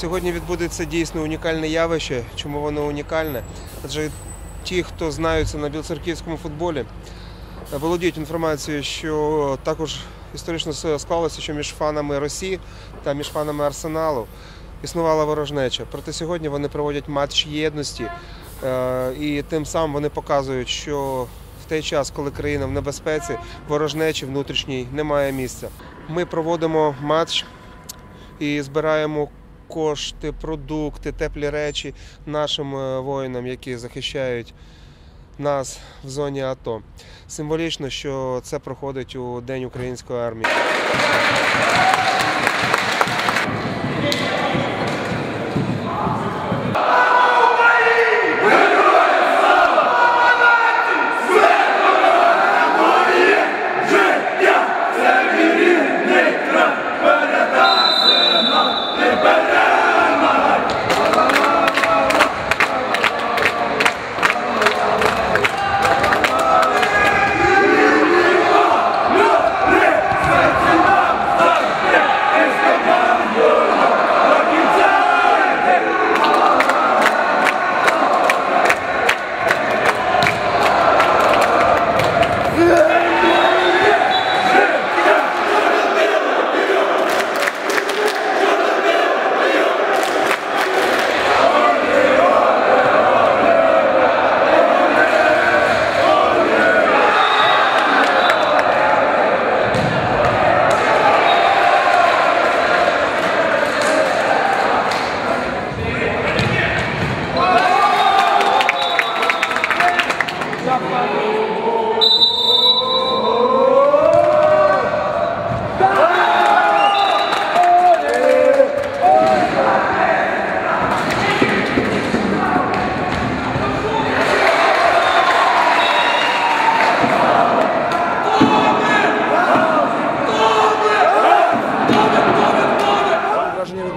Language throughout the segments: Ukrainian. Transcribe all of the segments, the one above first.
Сьогодні відбудеться дійсно унікальне явище. Чому воно унікальне? Адже ті, хто знаються на білоцерківському футболі, володіють інформацією, що також історично склалося, що між фанами Росії та між фанами Арсеналу існувала ворожнеча. Проте сьогодні вони проводять матч єдності, е, і тим самим вони показують, що в той час, коли країна в небезпеці, ворожнечі внутрішній немає місця. Ми проводимо матч і збираємо кошти, продукти, теплі речі нашим е, воїнам, які захищають нас в зоні АТО. Символічно, що це проходить у День української армії.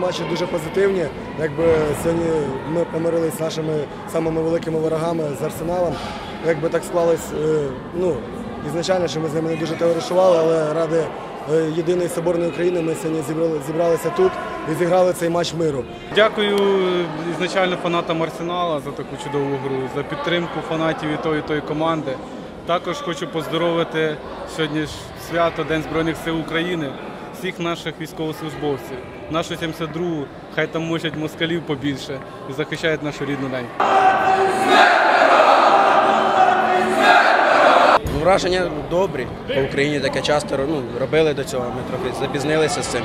Матчу дуже позитивні. Якби сьогодні ми помирилися з нашими самими великими ворогами з Арсеналом. Якби так склалось, е, ну, ізначально, що ми з ними не дуже товаришували, але ради е, єдиної соборної України ми сьогодні зібрали, зібралися тут і зіграли цей матч миру. Дякую ізначально фанатам Арсенала за таку чудову гру, за підтримку фанатів і тої, і тої команди. Також хочу поздоровити сьогодні ж свято День Збройних сил України, всіх наших військовослужбовців, нашу 72-гу, хай там мочать москалів побільше і захищають нашу рідну день. Враження добрі. По Україні таке часто ну, робили до цього. Ми трохи запізнилися з цим.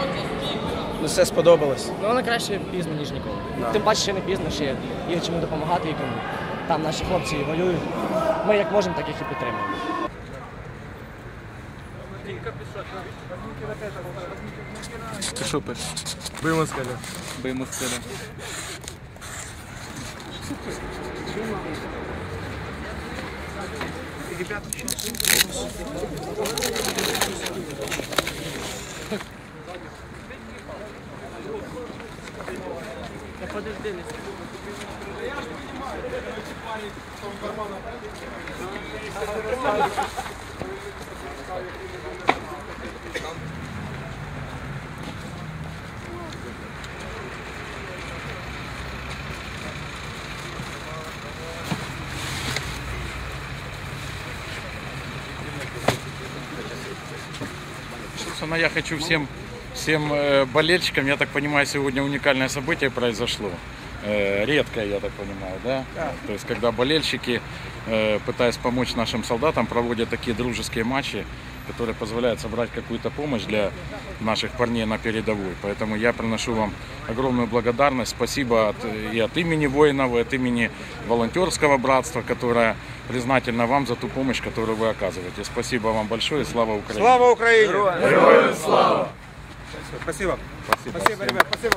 Ну, все сподобалось. Ну, воно краще пізно, ніж ніколи. Тим паче ще не пізно, ще є є чому допомагати і кому. Там наші хлопці воюють. Ми як можемо, так їх і підтримуємо. Ты что пьешь? Быма скаля. Быма скаля. Ребята, Да подожди, не А я же понимаю, эти парни, что в карманах. Собственно, я хочу всем, всем э, болельщикам, я так понимаю, сегодня уникальное событие произошло. Э, Редкое, я так понимаю, да? То есть, когда болельщики, э, пытаясь помочь нашим солдатам, проводят такие дружеские матчи, которые позволяют собрать какую-то помощь для наших парней на передовой. Поэтому я приношу вам огромную благодарность. Спасибо от, и от имени воинов, и от имени волонтерского братства, которое признательно вам за ту помощь, которую вы оказываете. Спасибо вам большое. Слава Украине! Слава Украине! Героям слава! Спасибо. Спасибо, ребят, спасибо.